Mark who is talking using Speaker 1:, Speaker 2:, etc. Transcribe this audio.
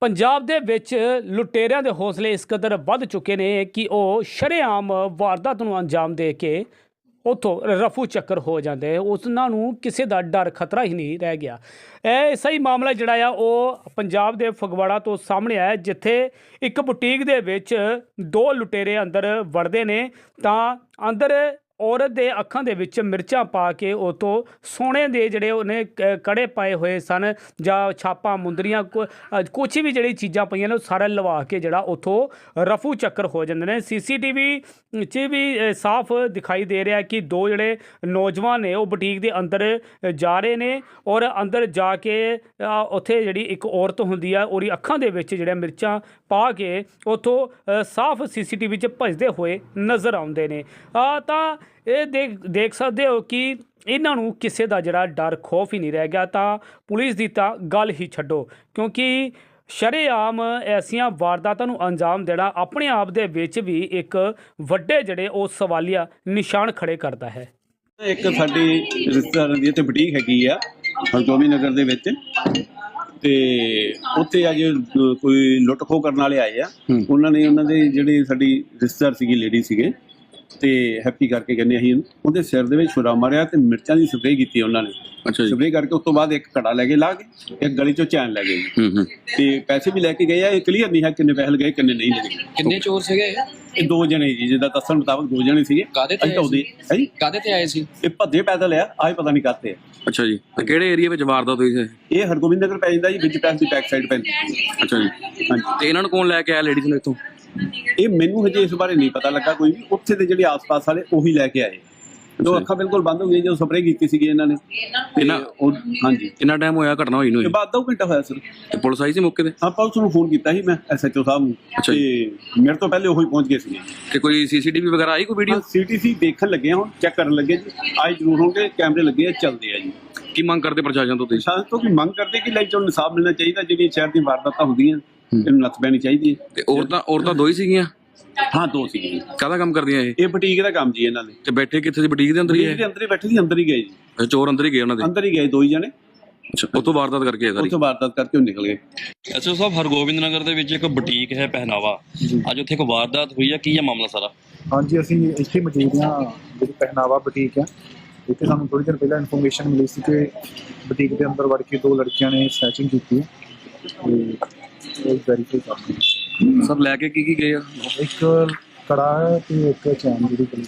Speaker 1: ਪੰਜਾਬ ਦੇ ਵਿੱਚ ਲੁਟੇਰਿਆਂ ਦੇ ਹੌਸਲੇ ਇਸ ਕਦਰ ਵੱਧ ਚੁੱਕੇ ਨੇ ਕਿ ਉਹ ਸ਼ਰੇਆਮ ਵਾਰਦਾਤ ਨੂੰ ਅੰਜਾਮ ਦੇ ਕੇ ਉਥੋਂ ਰਫੂ ਚੱਕਰ ਹੋ ਜਾਂਦੇ ਉਹਨਾਂ ਨੂੰ ਕਿਸੇ ਦਾ ਡਰ, ਖਤਰਾ ਹੀ ਨਹੀਂ ਰਹਿ ਗਿਆ। ਇਹ ਸਹੀ ਮਾਮਲਾ ਜਿਹੜਾ ਆ, ਉਹ ਪੰਜਾਬ ਦੇ ਫਗਵਾੜਾ ਤੋਂ ਸਾਹਮਣੇ ਆਇਆ ਜਿੱਥੇ ਇੱਕ ਬੁਟੀਕ ਦੇ ਵਿੱਚ ਦੋ ਲੁਟੇਰੇ ਅੰਦਰ ਵੜਦੇ ਨੇ। ਤਾਂ ਅੰਦਰ ਔਰਤ ਦੇ ਅੱਖਾਂ ਦੇ ਵਿੱਚ ਮਿਰਚਾਂ ਪਾ ਕੇ ਉਹ ਤੋਂ ਸੋਨੇ ਦੇ ਜਿਹੜੇ ਉਹਨੇ ਕ- ਕੜੇ ਪਾਏ ਹੋਏ ਸਨ ਜਾਂ ਛਾਪਾਂ, ਮੁੰਦਰੀਆਂ ਕੁਝ ਵੀ ਜਿਹੜੀ ਚੀਜ਼ਾਂ ਪਈਆਂ ਨੇ ਉਹ ਸਾਰਾ ਲਵਾ ਕੇ ਜਿਹੜਾ ਉਥੋਂ ਰਫੂ ਚੱਕਰ ਹੋ ਜਾਂਦੇ ਨੇ। ਸੀਸੀਟੀਵੀ 'ਚ ਵੀ ਸਾਫ਼ ਦਿਖਾਈ ਦੇ ਰਿਹਾ ਕਿ ਦੋ ਜਿਹੜੇ ਨੌਜਵਾਨ ਨੇ ਉਹ ਬੁਟੀਕ ਦੇ ਅੰਦਰ ਜਾ ਰਹੇ ਨੇ ਔਰ ਅੰਦਰ ਜਾ ਕੇ ਉੱਥੇ ਜਿਹੜੀ ਇੱਕ ਔਰਤ ਹੁੰਦੀ ਆ, ਉਹਦੀ ਅੱਖਾਂ ਦੇ ਵਿੱਚ ਜਿਹੜੇ ਮਿਰਚਾਂ ਪਾ ਕੇ ਉਥੋਂ ਸਾਫ਼ ਸੀਸੀਟੀਵੀ 'ਚ ਭਜਦੇ ਹੋਏ ਨਜ਼ਰ ਆਉਂਦੇ ਨੇ। ਆ ਤਾਂ ਇਹ ਦੇਖ ਦੇਖ ਸਕਦੇ ਹੋ ਕਿ ਇਹਨਾਂ ਨੂੰ ਕਿਸੇ ਦਾ ਜਿਹੜਾ ਡਰ ਖੌਫ ਹੀ ਨਹੀਂ ਰਹਿ ਗਿਆ ਤਾਂ ਪੁਲਿਸ ਦੀ ਤਾਂ ਗੱਲ ਹੀ ਛੱਡੋ। ਕਿਉਂਕਿ ਸ਼ਰੇਆਮ ਐਸੀਆਂ ਵਾਰਦਾਤਾਂ ਨੂੰ ਅੰਜਾਮ ਦੇਣਾ ਆਪਣੇ ਆਪ ਦੇ ਵਿੱਚ ਵੀ ਇੱਕ ਵੱਡੇ ਜਿਹੜੇ ਉਹ ਸਵਾਲੀਆ ਨਿਸ਼ਾਨ ਖੜੇ ਕਰਦਾ ਹੈ।
Speaker 2: ਇੱਕ ਸਾਡੀ ਰਿਸ਼ਤੇਦਾਰਾਂ ਦੀ ਇੱਥੇ ਬੁਟੀਕ ਹੈਗੀ ਆ ਹਰਗੋਬੀ ਨਗਰ ਦੇ ਵਿੱਚ। ਤੇ ਉੱਥੇ ਅੱਜ ਕੋਈ ਲੁੱਟ ਖੋਹ ਕਰਨ ਵਾਲੇ ਆਏ ਆ। ਉਹਨਾਂ ਨੇ ਉਹਨਾਂ ਦੇ ਜਿਹੜੇ ਸਾਡੀ ਰਿਸ਼ਤੇਦਾਰ ਸੀਗੀ ਲੇਡੀ ਸੀਗੇ ਤੇ ਹੈਪੀ ਕਰਕੇ ਕਹਿੰਦੇ ਅਸੀਂ ਇਹਨੂੰ। ਉਹਦੇ ਸਿਰ ਦੇ ਵਿੱਚ ਛੁਰਾ ਮਾਰਿਆ ਤੇ ਮਿਰਚਾਂ ਦੀ ਸਪਰੇਅ ਕੀਤੀ ਉਹਨਾਂ ਨੇ।
Speaker 3: ਅੱਛਾ ਜੀ।
Speaker 2: ਸਪਰੇਅ ਕਰਕੇ ਉਸ ਤੋਂ ਬਾਅਦ ਇੱਕ ਕੜਾ ਲੈ ਕੇ ਲਾ ਕੇ ਇੱਕ ਗਲੀ ਚੋਂ ਚੈਨ ਲੈ ਗਏ।
Speaker 3: ਹੂੰ ਹੂੰ।
Speaker 2: ਤੇ ਪੈਸੇ ਵੀ ਲੈ ਕੇ ਗਏ ਆ ਇਹ ਕਲੀਅਰ ਨਹੀਂ ਹੈ ਕਿੰਨੇ ਪੈਸੇ ਲਗਾਏ ਕਿੰਨੇ ਨਹੀਂ ਲਗਾਏ
Speaker 4: ਕਿੰਨੇ ਚੋਰ ਸੀਗੇ ਇਹ?
Speaker 2: ਦੋ ਜਣੇ ਜੀ ਜਿਹਦਾ ਦੱਸਣ ਮੁਤਾਬਕ ਦੋ ਜਣੇ ਸੀਗੇ।
Speaker 4: ਕਾਹਦੇ ਤੇ
Speaker 2: ਉਹਦੇ ਹੈ? ਜੀ
Speaker 4: ਕਾਦੇ ਤੇ ਆਏ ਸੀ?
Speaker 2: ਇਹ ਭੱਜੇ ਪੈਦਲ ਆ ਆਏ ਪਤਾ ਨਹੀਂ ਕਾਤੇ
Speaker 3: ਅੱਛਾ ਜੀ। ਤੇ ਕਿਹੜੇ ਏਰੀਆ ਵਿੱਚ ਵਾਰਦਾਤ ਹੋਈ ਸੀ?
Speaker 2: ਇਹ ਹਰਗੋਬਿੰਦ ਨਗਰ ਪੈ ਜਾਂਦਾ ਜੀ ਵਿੱਚ ਪੈਸ ਦੀ ਬੈਕ ਸਾਈਡ ਪੈਂਦੀ।
Speaker 3: ਅੱਛਾ ਜੀ। ਤੇ ਇਹਨਾਂ ਨੂੰ ਕੌਣ ਲੈ ਕੇ ਆਇਆ ਲੇਡੀਜ਼ ਨੂੰ ਇੱਥੋਂ?
Speaker 2: ਇਹ ਮੈਨੂੰ ਹਜੇ ਇਸ ਬਾਰੇ ਨਹੀਂ ਪਤਾ ਲੱਗਾ ਕੋਈ ਵੀ। ਉੱਥੇ ਦੇ ਜਿਹੜੇ ਆਸ-ਪਾਸ ਵਾਲੇ ਉਹੀ ਲੈ ਕੇ ਆਏ। ਦੋ ਅੱਖਾਂ ਬਿਲਕੁਲ ਬੰਦ ਹੋ ਗਈਆਂ ਜਦੋਂ ਸਪਰੇਅ ਕੀਤੀ ਸੀਗੀ ਇਹਨਾਂ ਨੇ।
Speaker 3: ਇਹਨਾਂ-
Speaker 2: ਹਾਂਜੀ।
Speaker 3: ਕਿੰਨਾ ਟਾਈਮ ਹੋਇਆ? ਘਟਨਾ ਹੋਈ ਨੂੰ ਜੀ?
Speaker 2: ਬਾਅਦ ਦੋ ਘੰਟਾ ਹੋਇਆ ਸਰ
Speaker 3: ਤੇ ਪੁਲਿਸ ਆਈ ਸੀ ਮੌਕੇ ਤੇ?
Speaker 2: ਆਪਾਂ ਉਸ ਨੂੰ ਫੋਨ ਕੀਤਾ ਸੀ ਮੈਂ ਐਸਐਚਓ ਸਾਹਿਬ ਨੂੰ। ਤੇ ਮੇਰੇ ਤੋਂ ਪਹਿਲੇ ਉਹੀ ਪਹੁੰਚ ਗਏ ਸੀਗੇ।
Speaker 3: ਤੇ ਕੋਈ ਸੀਸੀਟੀਵੀ ਵਗੈਰਾ ਆਈ ਕੋਈ ਵੀਡੀਓ
Speaker 2: ਸੀਟੀਸੀ ਦੇਖਣ ਲੱਗੇ ਹੁਣ ਚੈੱਕ ਕਰਨ ਲੱਗੇ ਜੀ। ਆਏ ਜ਼ਰੂਰ ਹੋਣਗੇ ਕੈਮਰੇ ਲੱਗੇ ਆ ਚੱਲਦੇ ਆ ਜੀ।
Speaker 3: ਕੀ ਮੰਗ ਕਰਦੇ ਪ੍ਰਸ਼ਾਸਨ ਤੋਂ ਤੁਸੀਂ?
Speaker 2: ਸ਼ਾਸਨ ਤੋਂ ਵੀ ਮੰਗ ਕਰਦੇ ਕਿ ਲਾਈਟ ਨੂੰ ਇਨਸਾਫ ਮਿਲਣਾ ਚਾਹੀਦਾ ਜਿਹੜੀਆਂ ਸ਼ਹਿਰ ਦੀ ਵਾਰਦਾਤਾਂ ਹੁੰਦੀਆਂ। ਇਹਨੂੰ ਨੱਥ ਪੈਣੀ ਚਾਹੀਦੀ ਹੈ।
Speaker 3: ਤੇ ਔਰਤਾਂ ਔਰਤਾਂ ਦੋ ਹੀ ਸੀਗੀਆਂ?
Speaker 2: ਹਾਂ ਦੋ ਸੀਗੇ
Speaker 3: ਕਾਹਦਾ ਕੰਮ ਕਰਦੀਆਂ ਇਹ?
Speaker 2: ਇਹ ਬੁਟੀਕ ਦਾ ਕੰਮ ਜੀ ਇਹਨਾਂ ਦੇ।
Speaker 3: ਤੇ ਬੈਠੇ ਕਿੱਥੇ ਸੀ? ਬੁਟੀਕ ਦੇ ਅੰਦਰ ਹੀ
Speaker 2: ਬੁਟੀਕ ਦੇ
Speaker 3: ਇਹ?
Speaker 2: ਅੰਦਰ ਹੀ ਬੈਠੇ ਸੀ ਅੰਦਰ ਹੀ ਗਏ ਜੀ।
Speaker 3: ਅੱਛਾ, ਚੋਰ ਅੰਦਰ ਹੀ ਗਏ ਉਹਨਾਂ ਦੇ?
Speaker 2: ਅੰਦਰ ਹੀ ਗਏ ਦੋ ਹੀ ਜਣੇ।
Speaker 3: ਅੱਛਾ ਉੱਥੋਂ ਵਾਰਦਾਤ ਕਰਕੇ ਆਏ ਸਾਰੀ?
Speaker 2: ਉੱਥੋਂ ਵਾਰਦਾਤ ਕਰਕੇ ਉਹ ਨਿਕਲ ਗਏ।
Speaker 5: ਐਸਓ ਸਾਹਿਬ ਹਰਗੋਬਿੰਦ ਨਗਰ ਦੇ ਵਿੱਚ ਇੱਕ ਬੁਟੀਕ ਹੈ ਪਹਿਨਾਵਾ। ਅੱਜ ਉੱਥੇ ਇੱਕ ਵਾਰਦਾਤ ਹੋਈ ਹੈ ਕੀ ਹੈ ਮਾਮਲਾ ਸਾਰਾ?
Speaker 6: ਹਾਂਜੀ ਅਸੀਂ ਇੱਥੇ ਮੌਜੂਦ ਹਾਂ ਜਿਹੜੀ ਪਹਿਨਾਵਾ ਬੁਟੀਕ ਹੈ ਇੱਥੇ ਸਾਨੂੰ ਥੋੜੀ ਦੇਰ ਪਹਿਲਾਂ ਇਨਫੋਰਮੇਸ਼ਨ ਮਿਲੀ ਸੀ ਕਿ ਬੁਟੀਕ ਦੇ ਅੰਦਰ ਵੜ ਕੇ ਦੋ ਲੜਕੀਆਂ ਨੇ ਸਨੈਚਿੰਗ ਕੀਤੀ ਹੈ। ਤੇ ਉਹ ਵੈਰੀਫਾਈ ਕਰਦੇ
Speaker 3: ਸਰ, ਲੈ ਕੇ ਕੀ ਕੀ ਗਏ ਆ
Speaker 6: ਇੱਕ ਕੜਾ ਹੈ ਤੇ ਇੱਕ ਚੈਨ ਜਿਹੜੀ ਪਈ